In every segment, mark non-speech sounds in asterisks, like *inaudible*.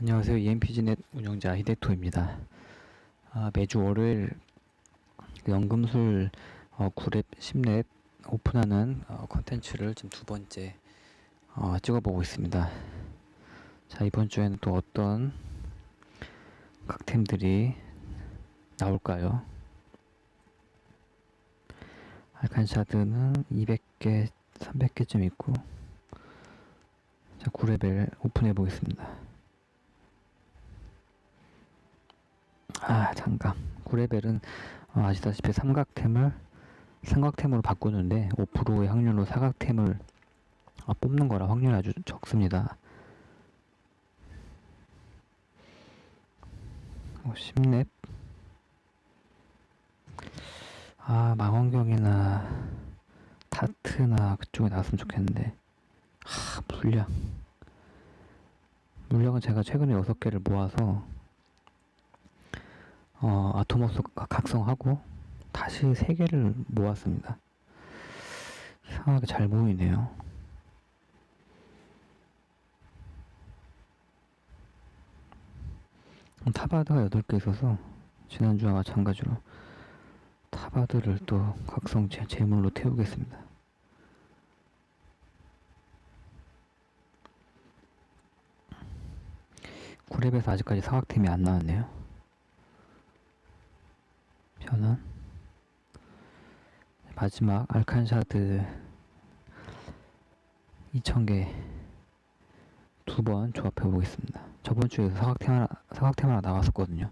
안녕하세요. EMPG넷 운영자 히데토입니다. 아, 매주 월요일 그 연금술 어, 9랩 10랩 오픈하는 어, 컨텐츠를 지금 두 번째 어, 찍어보고 있습니다. 자, 이번 주에는 또 어떤 각템들이 나올까요? 알칸샤드는 200개, 300개쯤 있고 자, 9레벨 오픈해 보겠습니다. 아 잠깐. 9레벨은 어, 아시다시피 삼각템을 삼각템으로 바꾸는데 5%의 확률로 사각템을 어, 뽑는 거라 확률이 아주 적습니다. 어, 10렙 아 망원경이나 다트나 그쪽에 나왔으면 좋겠는데. 하 물량. 물량은 제가 최근에 6개를 모아서 어, 아토모스 가- 각성하고 다시 3개를 모았습니다. 이상하게 잘 모이네요. 음, 타바드가 8개 있어서 지난주와 마찬가지로 타바드를 또 각성 제, 제물로 태우겠습니다. 구랩에서 아직까지 사각템이 안 나왔네요. 마지막 알칸샤드 2000개 두 번 조합해 보겠습니다. 저번 주에 사각템 하나, 사각템 하나 나왔었거든요.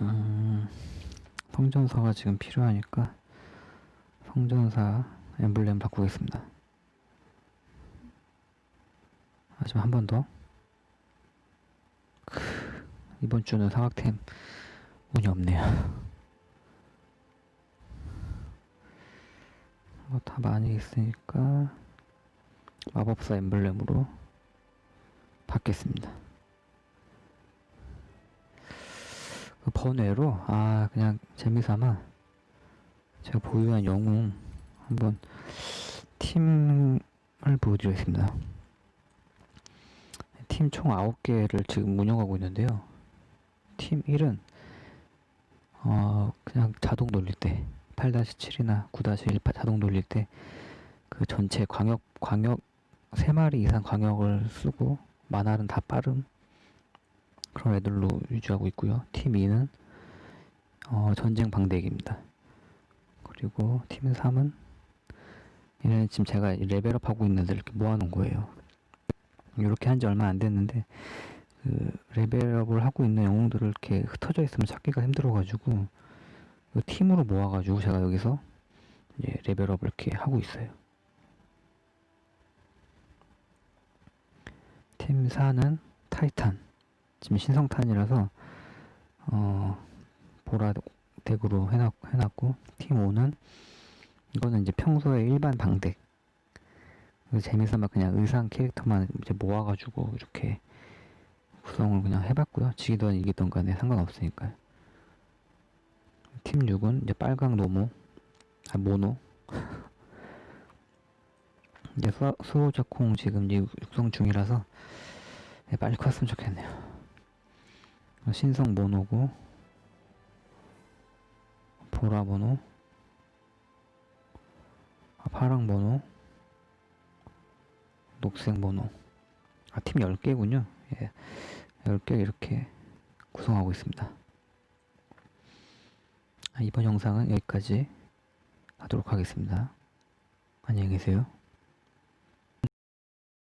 음, 성전사가 지금 필요하니까 성전사 엠블렘 바꾸겠습니다. 하지만 한 번 더. 이번 주는 사각템 운이 없네요. 뭐다 많이 있으니까 마법사 엠블렘으로 받겠습니다. 그 번외로 아 그냥 재미삼아 제가 보유한 영웅 한번 팀을 보여드리겠습니다. 팀 총 9개를 지금 운영하고 있는데요. 팀 1은 어 그냥 자동 돌릴 때 8-7이나 9-1 자동 돌릴 때 그 전체 광역 광역 3마리 이상 광역을 쓰고 만화는 다 빠름 그런 애들로 유지하고 있고요. 팀 2는 어 전쟁 방대기입니다. 그리고 팀 3은 얘는 지금 제가 레벨업 하고 있는 애들 이렇게 모아놓은 거예요. 이렇게 한 지 얼마 안 됐는데 그 레벨업을 하고 있는 영웅들을 이렇게 흩어져 있으면 찾기가 힘들어가지고 그 팀으로 모아가지고 제가 여기서 이제 레벨업을 이렇게 하고 있어요. 팀 4는 타이탄 지금 신성탄이라서 어 보라 덱으로 해놨, 해놨고 팀 5는 이거는 이제 평소에 일반 방덱 그 재미삼아 그냥 의상 캐릭터만 이제 모아가지고 이렇게 구성을 그냥 해봤고요. 지기든 이기든 간에 상관없으니까요. 팀 6은 이제 빨강 노모, 아, 모노. *laughs* 이제 수, 수호자콩 지금 이제 육성 중이라서 네, 빨리 컸으면 좋겠네요. 신성 모노고, 보라 모노, 아, 파랑 모노, 녹색 모노. 아, 팀 10개군요. 예. 10개 이렇게 구성하고 있습니다. 아, 이번 영상은 여기까지 하도록 하겠습니다. 안녕히 계세요.